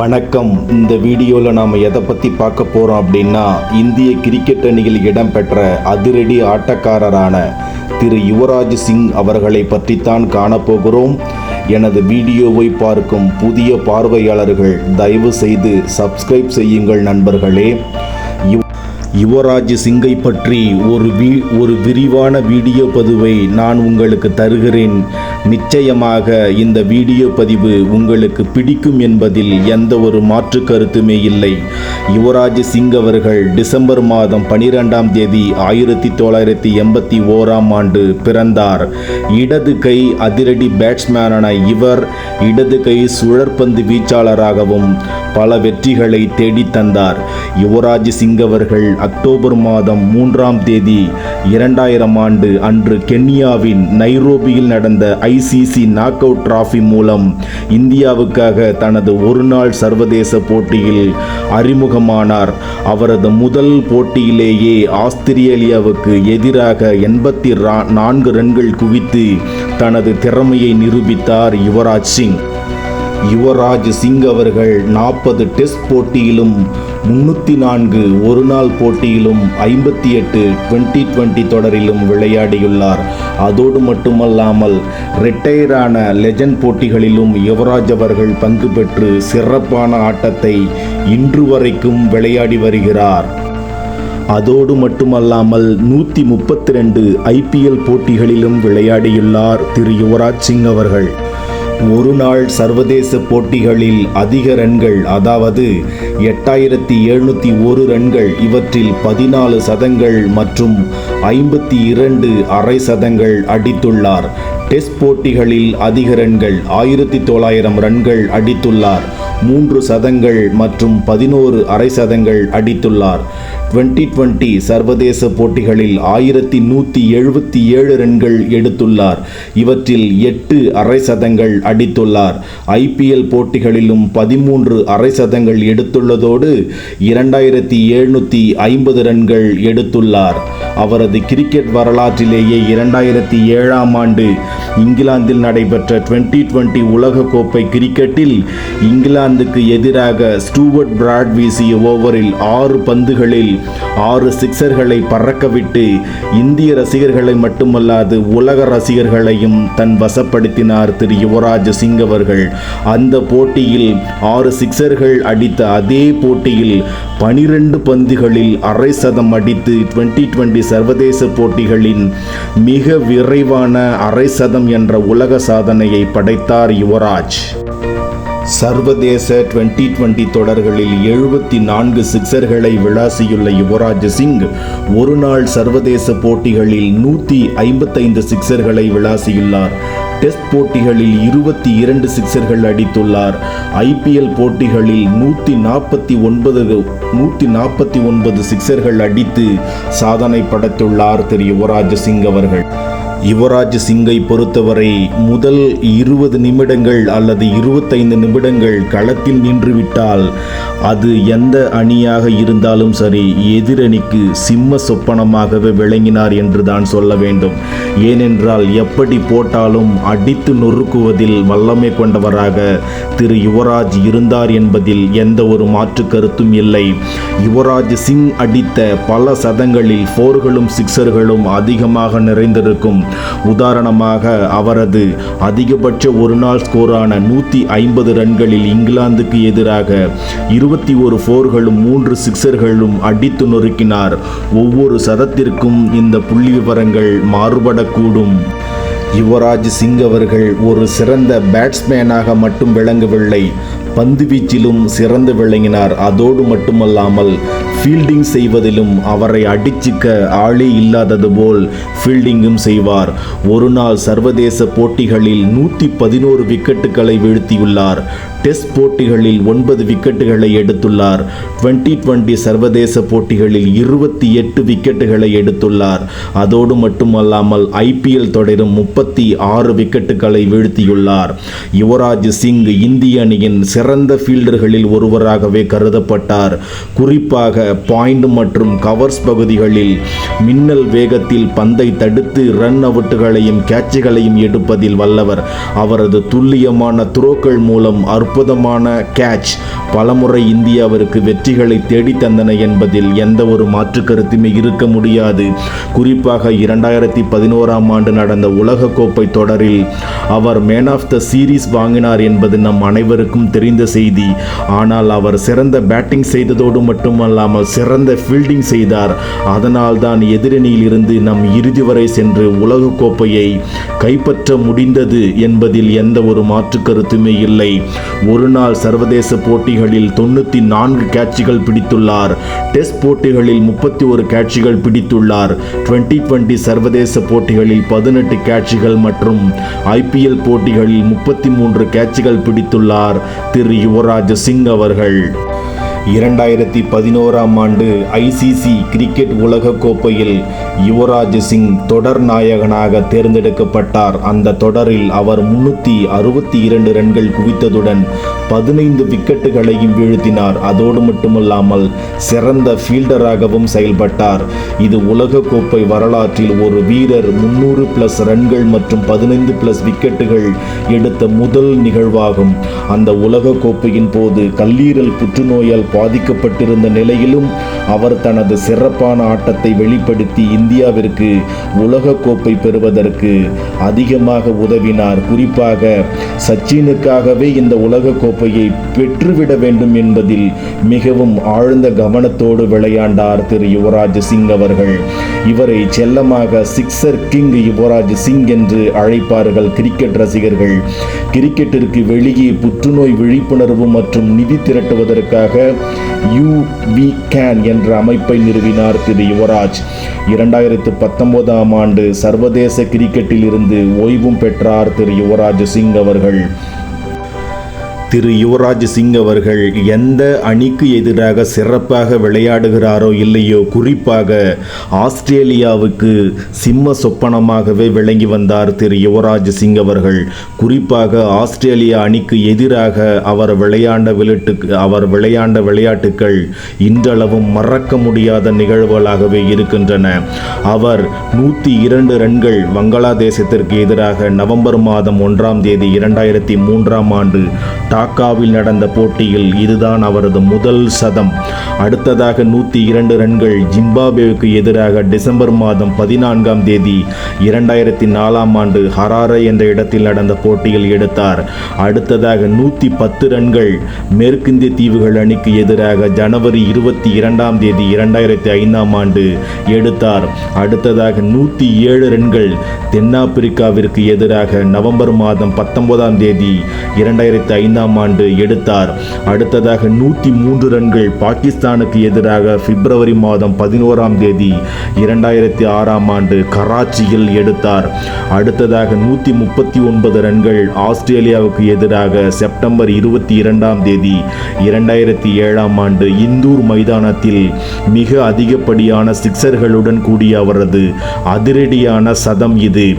வணக்கம். இந்த வீடியோவில் நாம் எதை பற்றி பார்க்க போகிறோம் அப்படின்னா இந்திய கிரிக்கெட் அணியில் இடம்பெற்ற அதிரடி ஆட்டக்காரரான திரு யுவராஜ் சிங் அவர்களை பற்றித்தான் காணப்போகிறோம். எனது வீடியோவை பார்க்கும் புதிய பார்வையாளர்கள் தயவு செய்து சப்ஸ்கிரைப் செய்யுங்கள் நண்பர்களே. யுவராஜ் சிங்கை பற்றி ஒரு வி ஒரு விரிவான வீடியோ பதிவை நான் உங்களுக்கு தருகிறேன். நிச்சயமாக இந்த வீடியோ பதிவு உங்களுக்கு பிடிக்கும் என்பதில் எந்த ஒரு மாற்று கருத்துமே இல்லை. யுவராஜ் சிங் அவர்கள் டிசம்பர் மாதம் பனிரெண்டாம் தேதி ஆயிரத்தி தொள்ளாயிரத்தி எண்பத்தி ஓராம் ஆண்டு பிறந்தார். இடது கை அதிரடி பேட்ஸ்மேனான இவர் இடது கை சுழற்பந்து வீச்சாளராகவும் பல வெற்றிகளை தேடித் தந்தார். யுவராஜ் சிங் அவர்கள் அக்டோபர் மாதம் மூன்றாம் தேதி இரண்டாயிரம் ஆண்டு அன்று கென்யாவின் நைரோபியில் நடந்த ஐசிசி நாக் அவுட் டிராஃபி மூலம் இந்தியாவுக்காக தனது ஒருநாள் சர்வதேச போட்டியில் அறிமுகமானார். அவரது முதல் போட்டியிலேயே ஆஸ்திரேலியாவுக்கு எதிராக எண்பத்தி நான்கு ரன்கள் குவித்து தனது திறமையை நிரூபித்தார் யுவராஜ் சிங். யுவராஜ் சிங் அவர்கள் நாற்பது டெஸ்ட் போட்டியிலும் முன்னூற்றி நான்கு ஒருநாள் போட்டியிலும் ஐம்பத்தி எட்டு டுவெண்ட்டி டுவெண்ட்டி தொடரிலும் விளையாடியுள்ளார். அதோடு மட்டுமல்லாமல் ரிட்டையரான லெஜண்ட் போட்டிகளிலும் யுவராஜ் அவர்கள் பங்கு பெற்று சிறப்பான ஆட்டத்தை இன்று வரைக்கும் விளையாடி வருகிறார். அதோடு மட்டுமல்லாமல் நூற்றி முப்பத்தி ரெண்டு ஐபிஎல் போட்டிகளிலும் விளையாடியுள்ளார் திரு யுவராஜ் சிங் அவர்கள். ஒரு நாள் சர்வதேச போட்டிகளில் அதிக ரன்கள் அதாவது எட்டாயிரத்தி எழுநூற்றி ஒரு ரன்கள் இவற்றில் பதினாலு சதங்கள் மற்றும் ஐம்பத்தி இரண்டு அரை சதங்கள் அடித்துள்ளார். டெஸ்ட் போட்டிகளில் அதிக ரன்கள் ஆயிரத்தி தொள்ளாயிரம் ரன்கள் அடித்துள்ளார். மூன்று சதங்கள் மற்றும் பதினோரு அரை சதங்கள் அடித்துள்ளார். டுவெண்ட்டி டுவெண்ட்டி சர்வதேச போட்டிகளில் ஆயிரத்தி நூற்றி எழுபத்தி ஏழு ரன்கள் எடுத்துள்ளார். இவற்றில் எட்டு அரை சதங்கள் அடித்துள்ளார். ஐபிஎல் போட்டிகளிலும் பதிமூன்று அரை சதங்கள் எடுத்துள்ளதோடு இரண்டாயிரத்தி எழுநூற்றி ஐம்பது ரன்கள் எடுத்துள்ளார். அவரது கிரிக்கெட் வரலாற்றிலேயே இரண்டாயிரத்தி ஏழாம் ஆண்டு இங்கிலாந்தில் நடைபெற்ற டுவெண்ட்டி டுவெண்ட்டி உலகக்கோப்பை கிரிக்கெட்டில் இங்கிலாந்து இங்கிலாந்துக்கு எதிராக ஸ்டூவர்ட் பிராட் வீசிய ஓவரில் ஆறு பந்துகளில் ஆறு சிக்சர்களை பறக்கவிட்டு இந்திய ரசிகர்களை மட்டுமல்லாது உலக ரசிகர்களையும் தன் வசப்படுத்தினார் திரு யுவராஜ் சிங் அவர்கள். அந்த போட்டியில் ஆறு சிக்சர்கள் அடித்த அதே போட்டியில் பனிரெண்டு பந்துகளில் அரை சதம் அடித்து டுவெண்ட்டி டுவெண்ட்டி சர்வதேச போட்டிகளின் மிக விரைவான அரை சதம் என்ற உலக சாதனையை படைத்தார் யுவராஜ். சர்வதேச டுவெண்ட்டி டுவெண்டி தொடர்களில் எழுபத்தி நான்கு சிக்சர்களை விளாசியுள்ள யுவராஜ் சிங் ஒரு நாள் சர்வதேச போட்டிகளில் நூற்றி ஐம்பத்தைந்து சிக்சர்களை விளாசியுள்ளார். டெஸ்ட் போட்டிகளில் இருபத்தி இரண்டு சிக்சர்கள் அடித்துள்ளார். ஐபிஎல் போட்டிகளில் நூற்றி நாற்பத்தி ஒன்பது நூற்றி நாற்பத்தி ஒன்பது சிக்சர்கள் அடித்து சாதனை படைத்துள்ளார் திரு யுவராஜ் சிங் அவர்கள். யுவராஜ் சிங்கை பொறுத்தவரை முதல் இருபது நிமிடங்கள் அல்லது இருபத்தைந்து நிமிடங்கள் களத்தில் நின்றுவிட்டால் அது எந்த அணியாக இருந்தாலும் சரி எதிரணிக்கு சிம்ம சொப்பனமாகவே விளங்கினார் என்று தான் சொல்ல வேண்டும். ஏனென்றால் எப்படி போட்டாலும் அடித்து நொறுக்குவதில் வல்லமை கொண்டவராக திரு யுவராஜ் இருந்தார் என்பதில் எந்த ஒரு மாற்று கருத்தும் இல்லை. யுவராஜ் சிங் அடித்த பல சதங்களில் ஃபோர்களும் சிக்சர்களும் அதிகமாக நிறைந்திருக்கும். உதாரணமாக அவரது அதிகபட்ச ஒருநாள் ஸ்கோரான நூற்றி ஐம்பது ரன்களில் இங்கிலாந்துக்கு எதிராக இருபத்தி ஒரு ஃபோர்களும் மூன்று சிக்சர்களும் அடித்து நொறுக்கினார். ஒவ்வொரு சதத்திற்கும் இந்த புள்ளி விவரங்கள் மாறுபடக்கூடும். யுவராஜ் சிங் அவர்கள் ஒரு சிறந்த பேட்ஸ்மேனாக மட்டும் விளங்கவில்லை. பந்து வீச்சிலும் சிறந்து விளங்கினார். அதோடு மட்டுமல்லாமல் ஃபீல்டிங் செய்வதிலும் அவரை அடிச்சுக்க ஆளே இல்லாதது போல் ஃபீல்டிங்கும் செய்வார். ஒரு நாள் சர்வதேச போட்டிகளில் நூற்றி பதினோரு விக்கெட்டுகளை வீழ்த்தியுள்ளார். டெஸ்ட் போட்டிகளில் ஒன்பது விக்கெட்டுகளை எடுத்துள்ளார். டுவெண்ட்டி டுவெண்ட்டி சர்வதேச போட்டிகளில் இருபத்தி எட்டு விக்கெட்டுகளை எடுத்துள்ளார். அதோடு மட்டுமல்லாமல் ஐபிஎல் தொடரும் முப்பத்தி ஆறு விக்கெட்டுகளை வீழ்த்தியுள்ளார். யுவராஜ் சிங் இந்திய அணியின் சிறந்த ஃபீல்டர்களில் ஒருவராகவே கருதப்பட்டார். குறிப்பாக பாயிண்ட் மற்றும் கவர்ஸ் பகுதிகளில் மின்னல் வேகத்தில் பந்தை தடுத்து ரன் அவுட்டுகளையும் கேட்சுகளையும் எடுப்பதில் வல்லவர். அவரது துல்லியமான துரோக்கள் மூலம் அற்புதமான கேட்ச் பலமுறை இந்தியாவிற்கு வெற்றிகளை தேடி தந்தன என்பதில் எந்த ஒரு மாற்று கருத்துமே இருக்க முடியாது. குறிப்பாக இரண்டாயிரத்தி பதினோராம் ஆண்டு நடந்த உலகக்கோப்பை தொடரில் அவர் மேன் ஆஃப் த சீரீஸ் வாங்கினார் என்பது நம் அனைவருக்கும் தெரிந்த செய்தி. ஆனால் அவர் சிறந்த பேட்டிங் செய்ததோடு மட்டுமல்லாமல் சிறந்த ஃபீல்டிங் செய்தார். அதனால் தான் எதிரணியில் இருந்து நம் இறுதி வரை சென்று உலக கோப்பையை கைப்பற்ற முடிந்தது என்பதில் எந்த ஒரு மாற்று கருத்துமே இல்லை. ஒரு நாள் சர்வதேச போட்டிகளில் தொண்ணூற்றி நான்கு கேட்சிகள் பிடித்துள்ளார். டெஸ்ட் போட்டிகளில் முப்பத்தி ஒரு கேட்சிகள் பிடித்துள்ளார். டுவெண்ட்டி டுவெண்ட்டி சர்வதேச போட்டிகளில் பதினெட்டு கேட்சிகள் மற்றும் ஐபிஎல் போட்டிகளில் முப்பத்தி மூன்று கேட்சிகள் பிடித்துள்ளார். திரு யுவராஜ் சிங் அவர்கள். இரண்டாயிரத்தி பதினோராம் ஆண்டு ஐசிசி கிரிக்கெட் உலகக் கோப்பையில் யுவராஜ் சிங் தொடர் நாயகனாக தேர்ந்தெடுக்கப்பட்டார். அந்த தொடரில் அவர் முன்னூற்றி அறுபத்தி இரண்டு ரன்கள் குவித்ததுடன் பதினைந்து விக்கெட்டுகளையும் வீழ்த்தினார். அதோடு மட்டுமல்லாமல் சிறந்த ஃபீல்டராகவும் செயல்பட்டார். இது உலகக் கோப்பை வரலாற்றில் ஒரு வீரர் முன்னூறு பிளஸ் ரன்கள் மற்றும் பதினைந்து பிளஸ் விக்கெட்டுகள் எடுத்த முதல் நிகழ்வாகும். அந்த உலகக் கோப்பையின் போது கல்லீரல் புற்றுநோயால் பாதிக்கப்பட்டிருந்த நிலையிலும் அவர் தனது சிறப்பான ஆட்டத்தை வெளிப்படுத்தி இந்தியாவிற்கு உலகக் கோப்பை பெறுவதற்கு அதிகமாக உதவினார். குறிப்பாக சச்சினுக்காகவே இந்த உலகக்கோப்பை கோப்பையை பெற்றுவிட வேண்டும் என்பதில் மிகவும் ஆழ்ந்த கவனத்தோடு விளையாண்டார் திரு யுவராஜ் சிங் அவர்கள். இவரை செல்லமாக சிக்ஸர் கிங் யுவராஜ் சிங் என்று அழைப்பார்கள் கிரிக்கெட் ரசிகர்கள். கிரிக்கெட்டிற்கு வெளியே புற்றுநோய் விழிப்புணர்வு மற்றும் நிதி திரட்டுவதற்காக யூ வி கேன் என்ற அமைப்பை நிறுவினார் திரு யுவராஜ். இரண்டாயிரத்து பத்தொன்பதாம் ஆண்டு சர்வதேச கிரிக்கெட்டில் இருந்து ஓய்வும் பெற்றார் திரு யுவராஜ் சிங் அவர்கள். திரு யுவராஜ் சிங் அவர்கள் எந்த அணிக்கு எதிராக சிறப்பாக விளையாடுகிறாரோ இல்லையோ குறிப்பாக ஆஸ்திரேலியாவுக்கு சிம்ம சொப்பனமாகவே விளங்கி வந்தார் திரு யுவராஜ் சிங் அவர்கள். குறிப்பாக ஆஸ்திரேலியா அணிக்கு எதிராக அவர் விளையாண்ட விளையாட்டுக்கு அவர் விளையாண்ட விளையாட்டுக்கள் இன்றளவும் மறக்க முடியாத நிகழ்வுகளாகவே இருக்கின்றன. அவர் நூற்றி இரண்டு ரன்கள் வங்களாதேசத்திற்கு எதிராக நவம்பர் மாதம் ஒன்றாம் தேதி இரண்டாயிரத்தி மூன்றாம் ஆண்டு டாக்காவில் நடந்த போட்டியில் இதுதான் அவரது முதல் சதம். அடுத்ததாக நூற்றி இரண்டு ரன்கள் ஜிம்பாப்வேவுக்கு எதிராக டிசம்பர் மாதம் பதினான்காம் தேதி இரண்டாயிரத்தி நாலாம் ஆண்டு ஹராரே என்ற இடத்தில் நடந்த போட்டியில் எடுத்தார். அடுத்ததாக நூற்றி பத்து ரன்கள் மேற்கிந்திய தீவுகள் அணிக்கு எதிராக ஜனவரி இருபத்தி இரண்டாம் தேதி இரண்டாயிரத்தி ஐந்தாம் ஆண்டு எடுத்தார். அடுத்ததாக நூற்றி ஏழு ரன்கள் தென்னாப்பிரிக்காவிற்கு எதிராக நவம்பர் மாதம் பத்தொன்பதாம் தேதி இரண்டாயிரத்தி ஐந்தாம் ஆண்டு எடுத்தார். அடுத்ததாக நூற்றி மூன்று ரன்கள் பாகிஸ்தானுக்கு எதிராக பிப்ரவரி மாதம் பதினோராம் தேதி இரண்டாயிரத்தி ஆறாம் ஆண்டு கராச்சியில் எடுத்தார். அடுத்ததாக நூற்றி முப்பத்தி ஒன்பது ரன்கள் ஆஸ்திரேலியாவுக்கு எதிராக செப்டம்பர் இருபத்தி இரண்டாம் தேதி இரண்டாயிரத்தி ஏழாம் ஆண்டு இந்தூர் மைதானத்தில் மிக அதிகப்படியான சிக்சர்களுடன் கூடிய அவரது அதிரடியான சதம் இது.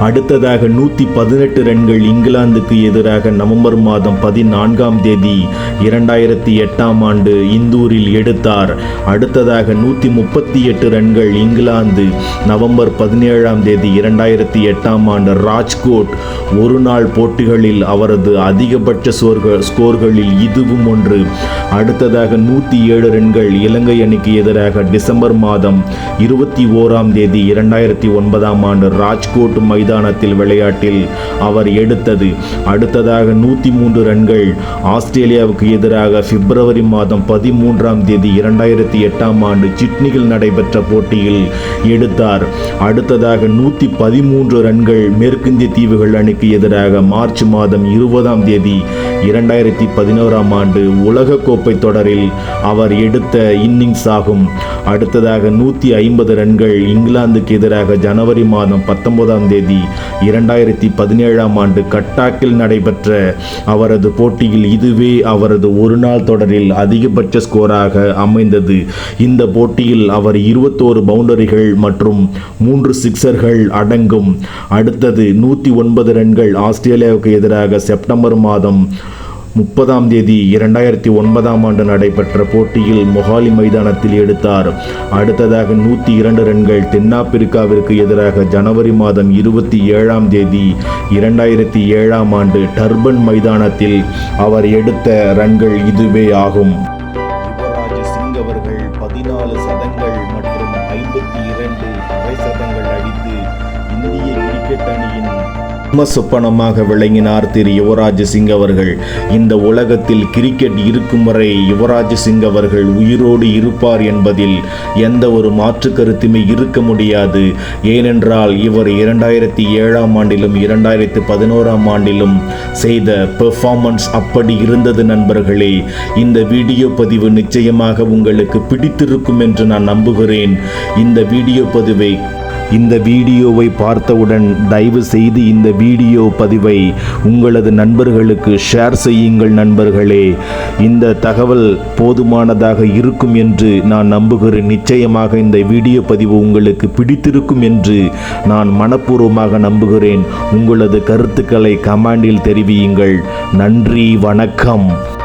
அடுத்ததாக நூற்றி பதினெட்டு ரன்கள் இங்கிலாந்துக்கு எதிராக நவம்பர் மாதம் பதினான்காம் தேதி இரண்டாயிரத்தி எட்டாம் ஆண்டு இந்தூரில் எடுத்தார். அடுத்ததாக நூற்றி முப்பத்தி எட்டு ரன்கள் இங்கிலாந்து நவம்பர் பதினேழாம் தேதி இரண்டாயிரத்தி எட்டாம் ஆண்டு ராஜ்கோட் ஒரு நாள் போட்டிகளில் அவரது அதிகபட்ச ஸ்கோர்கள் ஸ்கோர்களில் இதுவும் ஒன்று. அடுத்ததாக நூற்றி ஏழு ரன்கள் இலங்கை அணிக்கு எதிராக டிசம்பர் மாதம் இருபத்தி ஓராம் தேதி இரண்டாயிரத்தி ஒன்பதாம் ஆண்டு ராஜ்கோட் மைதானத்தில் விளையாட்டில் அவர் எடுத்தது. அடுத்ததாக நூற்றி மூன்று ரன்கள். ஆஸ்திரேலியாவுக்கு எதிராக பிப்ரவரி மாதம் பதிமூன்றாம் தேதி இரண்டாயிரத்தி எட்டாம் ஆண்டு சிட்னியில் நடைபெற்ற போட்டியில் எடுத்தார். அடுத்ததாக நூற்றி பதிமூன்று ரன்கள் மேற்கிந்திய தீவுகள் அணிக்கு எதிராக மார்ச் மாதம் இருபதாம் தேதி இரண்டாயிரத்தி பதினோராம் ஆண்டு உலகக்கோப்பை தொடரில் அவர் எடுத்த இன்னிங்ஸ் ஆகும். அடுத்ததாக நூற்றி ஐம்பது ரன்கள் இங்கிலாந்துக்கு எதிராக ஜனவரி மாதம் பத்தொன்பதாம் தேதி இரண்டாயிரத்தி பதினேழாம் ஆண்டு கட்டாக்கில் நடைபெற்ற அவரது போட்டியில் இதுவே அவரது ஒரு நாள் தொடரில் அதிகபட்ச ஸ்கோராக அமைந்தது. இந்த போட்டியில் அவர் இருபத்தோரு பவுண்டரிகள் மற்றும் மூன்று சிக்சர்கள் அடங்கும். அடுத்தது நூற்றி ஒன்பது ரன்கள் ஆஸ்திரேலியாவுக்கு எதிராக செப்டம்பர் மாதம் முப்பதாம் தேதி இரண்டாயிரத்தி ஒன்பதாம் ஆண்டு நடைபெற்ற போட்டியில் மொஹாலி மைதானத்தில் எடுத்தார். அடுத்ததாக நூற்றி இரண்டு ரன்கள் தென்னாப்பிரிக்காவிற்கு எதிராக ஜனவரி மாதம் இருபத்தி ஏழாம் தேதி இரண்டாயிரத்தி ஏழாம் ஆண்டு டர்பன் மைதானத்தில் அவர் எடுத்த ரன்கள் இதுவே ஆகும். சிங் அவர்கள் பதினாலு சதங்கள் மற்றும் ஐம்பத்தி இரண்டு அரை சதங்கள் அடித்து சொப்பனமாக விளங்கினார் திரு யுவராஜ் சிங் அவர்கள். இந்த உலகத்தில் கிரிக்கெட் இருக்கும் வரை யுவராஜ் சிங் அவர்கள் உயிரோடு இருப்பார் என்பதில் எந்த ஒரு மாற்று கருத்துமே இருக்க முடியாது. ஏனென்றால் இவர் இரண்டாயிரத்தி ஏழாம் ஆண்டிலும் இரண்டாயிரத்தி பதினோராம் ஆண்டிலும் செய்த பெர்ஃபார்மன்ஸ் அப்படி இருந்தது நண்பர்களே. இந்த வீடியோ பதிவு நிச்சயமாக உங்களுக்கு பிடித்திருக்கும் என்று நான் நம்புகிறேன். இந்த வீடியோ பதிவை இந்த வீடியோவை பார்த்தவுடன் தயவு செய்து இந்த வீடியோ பதிவை உங்களது நண்பர்களுக்கு ஷேர் செய்யுங்கள் நண்பர்களே. இந்த தகவல் போதுமானதாக இருக்கும் என்று நான் நம்புகிறேன். நிச்சயமாக இந்த வீடியோ பதிவு உங்களுக்கு பிடித்திருக்கும் என்று நான் மனப்பூர்வமாக நம்புகிறேன். உங்களது கருத்துக்களை கமாண்டில் தெரிவியுங்கள். நன்றி வணக்கம்.